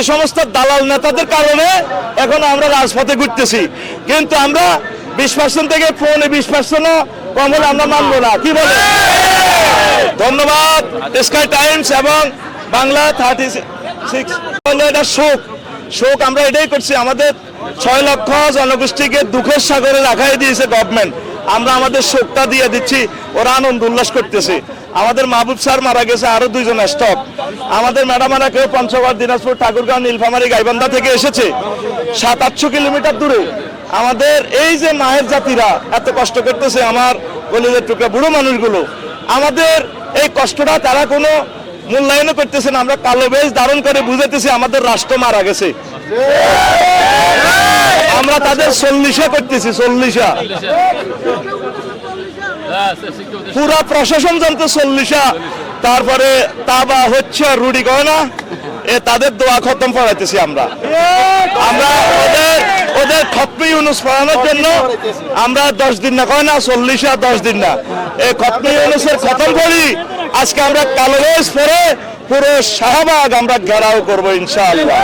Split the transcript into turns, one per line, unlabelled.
ওই সমস্ত দালাল নেতাদের কারণে এখন আমরা রাজপথে ঘুরতেছি। কিন্তু আমরা বিশ পার্সেন্ট থেকে পৌনে বিশ পার্সেন্টও কম আমরা মানবো না। কি বলে ধন্যবাদ। স্কাই টাইমস এবং বাংলা থার্টি সিক্স এটা শোক। শোক আমরা এটাই করছি, আমাদের ছয় লক্ষ জনগোষ্ঠীকে দুঃখের সাগরে রাখাই দিয়েছে গভর্নমেন্ট আমরা আমাদের শোকটা দিয়ে দিচ্ছি। ওরা আনন্দ উল্লাস করতেছে। আমাদের মাহবুব স্যার মারা গেছে, আরও দুইজন স্টক আমাদের ম্যাডামারা কেউ পঞ্চগড়, দিনাজপুর, ঠাকুরগাঁও, নীলফামারী, গাইবান্ধা থেকে এসেছে। সাত, আটশো কিলোমিটার দূরে। আমাদের এই যে মায়ের জাতিরা এত কষ্ট করতেছে আমার গলিদের টুকরা বুড়ো মানুষগুলো, আমাদের এই কষ্টটা তারা কোনো মূল্যায়নও করতেছে না। আমরা কালো বেশ ধারণ করে বুঝাইতেছি আমাদের রাষ্ট্র মারা গেছে। আমরা তাদের চল্লিশা করতেছি, চল্লিশা। পুরা প্রশাসন জানতো চল্লিশা। তারপরে তাবা হচ্ছে আর রুডি কয় না এ তাদের দোয়া খতম পড়াইতেছি আমরা। আমরা ওদের ওদের খতমি ইউনুস পড়ানোর জন্য আমরা দশ দিন না, কয় না? চল্লিশা দশ দিন না। এই খতমি ইউনুসের খতম করি। আজকে আমরা কালো বেশ পরে পুরো শাহবাগ আমরা ঘেরাও করব ইনশাআল্লাহ।